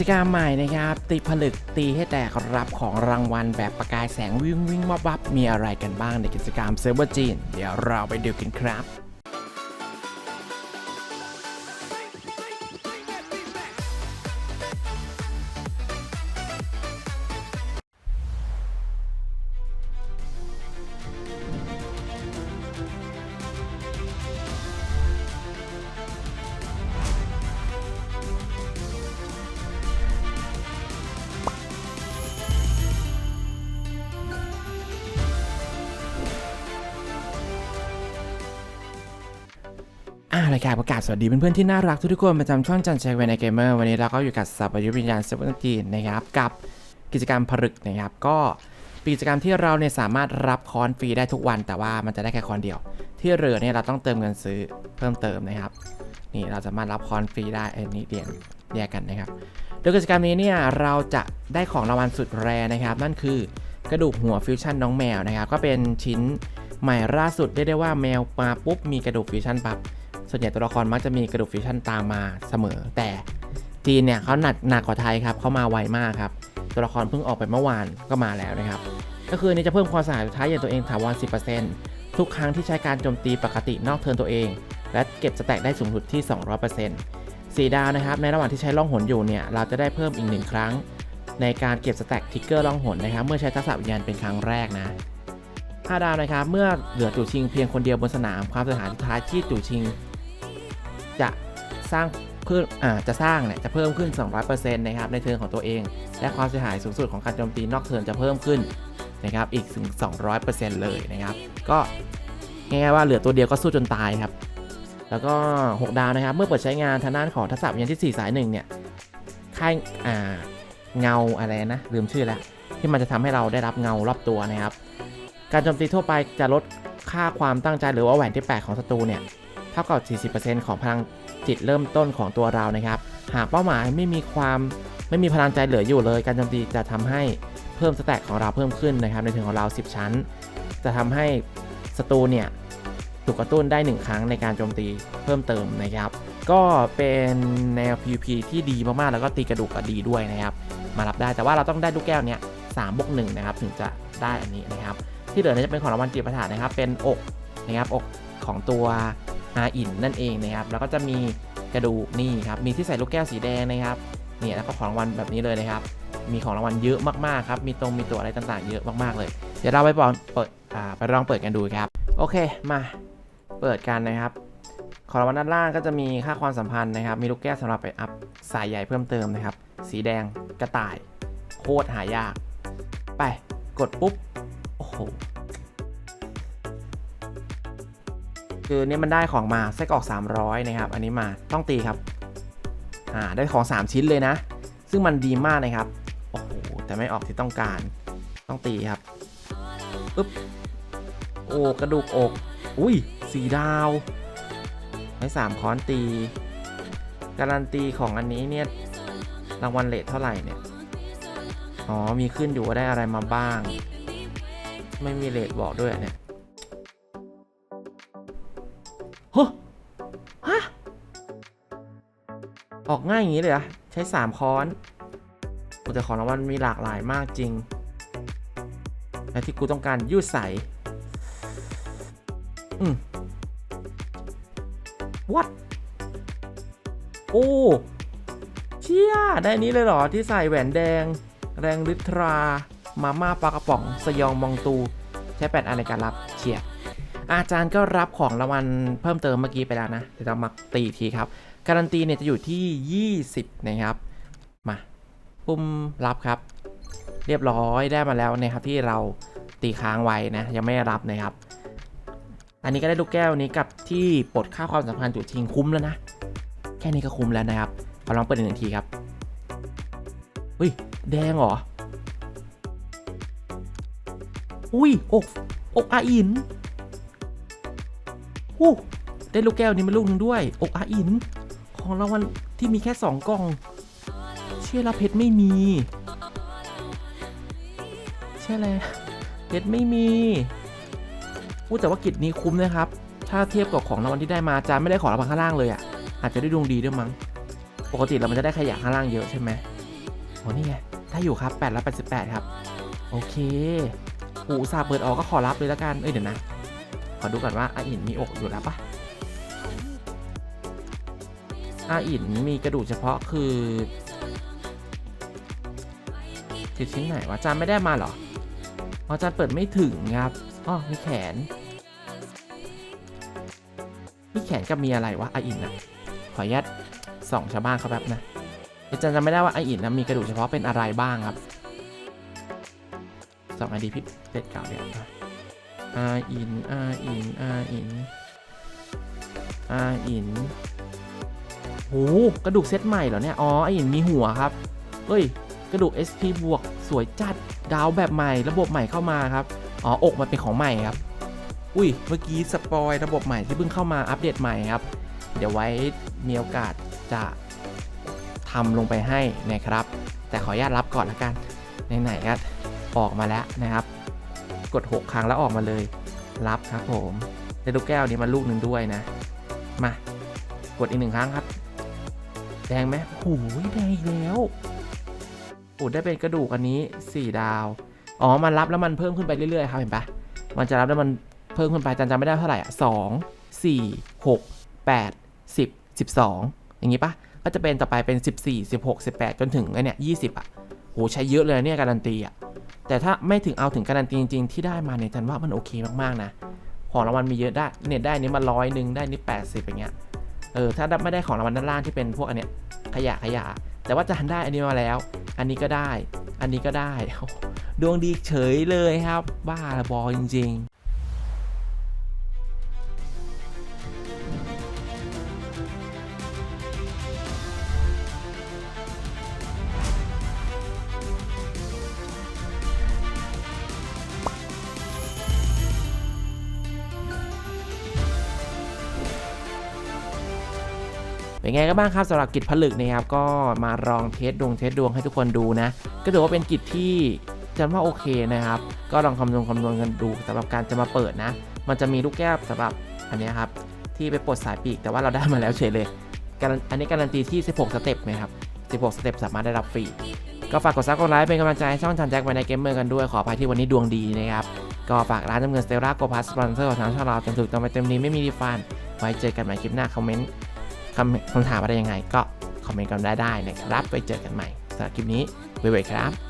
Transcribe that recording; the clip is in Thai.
จกรรมใหม่นะครับตีผลึกตีให้แตกรับของรางวัลแบบประกายแสงวิ่งวิ่งวับวับมีอะไรกันบ้างในกิจกรรมเซิร์ฟเวอร์จีน เดี๋ยวเราไปดูกันครับ รายการประกาศสวัสดีเพื่อนๆที่น่ารักทุกๆคนประจำช่องจันเชกเวนในเกมเมอร์วันนี้เราก็อยู่กับสับยุวิญญาณเซเว่นทีนนะครับกับกิจกรรมผลึกนะครับก็ป็นกิจกรรมที่เราเนี่ยสามารถรับคอนฟรีได้ทุกวัน แต่ว่ามันจะได้แค่คอนเดียว ที่เหลือเนี่ยเราต้องเติมเงินซื้อเพิ่มเติมนะครับนี่เราสามารถรับคอนฟรีได้อันนี้เดียนแยกกันนะครับโดยกิจกรรมนี้เนี่ยเราจะได้ของรางวัลสุดแรนะครับ นั่นคือกระดูกหัวฟิวชั่นน้องแมวนะครับก็เป็นชิ้นใหม่ล่าสุดเรียกได้ว่าแมวมาปุ๊บมีกระดูกฟิวชั่นปั๊บ ส่วนใหญ่ตัวละครมักจะมีกระดูกฟิวชั่นตามมาเสมอ แต่จีนเนี่ยเขาหนักหนักกว่าไทยครับเขามาไวมากครับ ตัวละครเพิ่งออกไปเมื่อวานก็มาแล้วนะครับ ก็คือนนี้จะเพิ่มความสะอาดสุดท้ายอย่างตัวเองถาวร 10%ทุกครั้งที่ใช้การโจมตีปกตินอกเทิร์นตัวเอง และเก็บสแต็กได้สูงสุดที่ 200%สีดาวนะครับในระหว่างที่ใช้ล่องหนอยู่เนี่ยเราจะได้เพิ่มอีกหนึ่งครั้ง ในการเก็บสแต็กทิกเกอร์ล่องหนนะครับเมื่อใช้ทักษะวิญญาณเป็นครั้งแรกนะ5ดาวนะครับเมื่อเหลือจู่ชิงเพียงคนเดียวบนสนามความสียหายสุดท้ายที่จู่ชิง จะสร้างเพิ่มอ่าจะสร้างเนี่ยจะเพิ่มขึ้น 200%นะครับในเทิร์นของตัวเอง และความเสียหายสูงสุดของการโจมตีนอกเทิร์นจะเพิ่มขึ้นนะครับอีกถึง 200%เลยนะครับ ก็ง่ายๆว่าเหลือตัวเดียวก็สู้จนตายครับ แล้วก็ 6 ดาวนะครับ เมื่อเปิดใช้งานทางด้านของทักษะวิญญาณที่ 4 สายหนึ่งเนี่ยค่ายอ่าเงาอะไรนะลืมชื่อแล้ว ที่มันจะทำให้เราได้รับเงารอบตัวนะครับ การโจมตีทั่วไปจะลดค่าความตั้งใจหรือว่าแหวนที่ 8 ของศัตรูเนี่ย เท่ากับ 40%ของพลังจิตเริ่มต้นของตัวเรานะครับ หากเป้าหมายไม่มีความไม่มีพลังใจเหลืออยู่เลย การโจมตีจะทำให้เพิ่มสแต็กของเราเพิ่มขึ้นนะครับ ในถึงของเรา 10 ชั้น จะทำให้ศัตรูเนี่ยถูกกระตุ้นได้ 1 ครั้งในการโจมตีเพิ่มเติมนะครับ ก็เป็นแนว PVP ที่ดีมากๆ แล้วก็ตีกระดูกก็ดีด้วยนะครับ มารับได้แต่ว่าเราต้องได้ลูกแก้วเนี้ย3บวก1นะครับถึงจะได้อันนี้นะครับ ที่เหลือเนี่ยจะเป็นของรางวัลจิตประทานะครับ เป็นอกนะครับอกของตัว อาอินนั่นเองนะครับแล้วก็จะมีกระดูกนี่ครับมีที่ใส่ลูกแก้วสีแดงนะครับเนี่ยแล้วก็ของรางวัลแบบนี้เลยนะครับมีของรางวัลเยอะมากๆครับมีตรงมีตัวอะไรต่างๆ เยอะมากๆเลย เดี๋ยวเราไปปอนเปิดไปลองเปิดกันดูครับ โอเคมาเปิดกันนะครับของรางวัลด้านล่างก็จะมีค่าความสัมพันธ์นะครับ มีลูกแก้วสำหรับไปอัพสายใหญ่เพิ่มเติมนะครับ สีแดงกระต่าย โคตรหายาก ไปกดปุ๊บ โอ้โห คือเนี่ยมันได้ของมาไส้กรอก 300 นะครับ อันนี้มาต้องตีครับ อ่า ได้ของ 3 ชิ้นเลยนะ ซึ่งมันดีมากนะครับ โอ้โห แต่ไม่ออกที่ต้องการ ต้องตีครับปึ๊บ โอ้ กระดูกอก อุ้ยสีดาวให้3ค้อนตี การันตีของอันนี้เนี่ย รางวัลเลทเท่าไหร่เนี่ย อ๋อ มีขึ้นอยู่ว่าได้อะไรมาบ้าง ไม่มีเลทบอกด้วยเนี่ย ฮะฮะ ออกง่ายอย่างนี้เลยอะใช้ 3 ค้อนโอ้แต่ของรางวัลมีหลากหลายมากจริง และที่กูต้องการยืดใส อืม what โอ้ เชี่ย ได้นี้เลยเหรอ ที่ใส่แหวนแดง แรงฤทธรา มาม่าปลากระป๋อง สยองมองตู ใช้แปดอันในการรับ อาจารย์ก็รับของรางวัลเพิ่มเติมเมื่อกี้ไปแล้วนะ เดี๋ยวเรามาตีทีครับ การันตีเนี่ยจะอยู่ที่ 20 นะครับ มา ปุ่มรับครับ เรียบร้อยได้มาแล้วนะครับที่เราตีค้างไว้นะ ยังไม่รับนะครับ อันนี้ก็ได้ลูกแก้วนี้กับที่ปลดค่าความสัมพันธ์จุดทิ้งคุ้มแล้วนะ แค่นี้ก็คุ้มแล้วนะครับขอลองเปิดอีกหนึ่งทีครับอุ้ยแดงเหรอ อุ้ยอกอกอาอิน อู้ได้ลูกแก้วนี้มาลูกหนึงด้วยอกอาอิน ของรางวัลที่มีแค่ 2 กล่อง เชื่อแล้วเพชรไม่มี เชื่อแล้วเพชรไม่มีอู้แต่ว่ากิจนี้คุ้มนะครับ ถ้าเทียบกับของรางวัลที่ได้มาจารย์ไม่ได้ของรางวัลข้างล่างเลยอะ่ะ อาจจะได้ดวงดีด้วยมั้ง ปกติเรามันจะได้ขยะข้างล่างเยอะใช่ไหมโอ้นี่ไงได้อยู่ครับ8แล้ว88 ครับ โอเคหูสาเปิดออกก็ขอรับเลยแล้วกัน เอ้ยเดี๋ยวนะ ขอดูก่อนว่าอาอินมีอกอยู่แล้วปะอาอินมีกระดูกเฉพาะคือคือชิ้นไหนวะจานไม่ได้มาเหรออ๋อจานเปิดไม่ถึงครับอ๋อมีแขน มีแขนกับมีอะไรวะอาอินอะขออนุญาตส่องชาวบ้านเขาแบบนะอาจารย์จำไม่ได้ว่าไออินนะมีกระดูกเฉพาะเป็นอะไรบ้างครับสองไอดีพี่เป็ดเก่าเดี๋ยวนะ อาอินอาอินอาอินอาอินโหกระดูกเซตใหม่เหรอเนี่ย อ๋ออาอินมีหัวครับเอ้ย กระดูก SP บวกสวยจัดดาวแบบใหม่ ระบบใหม่เข้ามาครับ อ๋อ อกมันเป็นของใหม่ครับ อุ้ย เมื่อกี้สปอยระบบใหม่ที่เพิ่งเข้ามาอัปเดตใหม่ครับ เดี๋ยวไว้มีโอกาสจะทำลงไปให้นะครับ แต่ขออนุญาตรับก่อนละกัน ไหนๆก็ออกมาแล้วนะครับ กด 6 ครั้งแล้วออกมาเลย รับครับผมได้ลูกแก้วนี้มาลูกหนึ่งด้วยนะ มากดอีกหนึ่งครั้งครับ แดงไหมโอ้โหแดงอีกแล้วโอ้ได้เป็นกระดูกอันนี้ 4 ดาว อ๋อ มันรับแล้วมันเพิ่มขึ้นไปเรื่อยๆครับเห็นปะมันจะรับแล้วมันเพิ่มขึ้นไปจำจำไม่ได้เท่าไหร่อะสองสี่หกแปดสิบสิบสองอย่างงี้ปะก็จะเป็นต่อไปเป็นสิบสี่สิบหกสิบแปดจนถึงไอเนี่ยยี่สิบอะ โหใช้เยอะเลยเนี่ยการันตีอะแต่ถ้าไม่ถึงเอาถึงการันตีจริงๆ ที่ได้มาเนี่ยจันว่ามันโอเคมากๆนะของรางวัลมีเยอะได้เนี่ยได้นี้มาร้อยหนึ่งได้นี้แปดสิบอย่างเงี้ยเออถ้าไม่ได้ของรางวัลด้านล่างที่เป็นพวกอันเนี้ยขยะขยะ แต่ว่าจะหันได้อันนี้มาแล้ว อันนี้ก็ได้ อันนี้ก็ได้ ดวงดีเฉยเลยครับ บ้าละบอจริง เป็นไงกันบ้างครับสำหรับกิจผลึกนะครับก็มาลองเทสดวงเทสดวงให้ทุกคนดูนะ ก็ถือว่าเป็นกิจที่จันว่าโอเคนะครับ ก็ลองคำนวณคำนวณกันดูสำหรับการจะมาเปิดนะ มันจะมีลูกแก้วสำหรับอันนี้ครับที่ไปปลดสายปีกแต่ว่าเราได้มาแล้วเฉยเลยการอันนี้การันตีที่ 16 สเต็ปนะครับ 16 สเต็ปสามารถได้รับฟรีก็ฝากกดซับกดไลค์เป็นกำลังใจให้ช่องจันแจ็คไวในเกมเมอร์กันด้วยขออภัยที่วันนี้ดวงดีนะครับ ก็ฝากร้านจำเงินสเตลล่าโกพัสสปอนเซอร์ของทางช่องเราจนถูกต้องไปเต็มนี้ไม่มีรีฟันไว้เจอกันใหม่คลิปหน้าคอมเมนต์ คำถามอะไรยังไงก็คอมเมนต์กันได้ได้นะครับไว้เจอกันใหม่สำหรับคลิปนี้บ๊ายบายครับ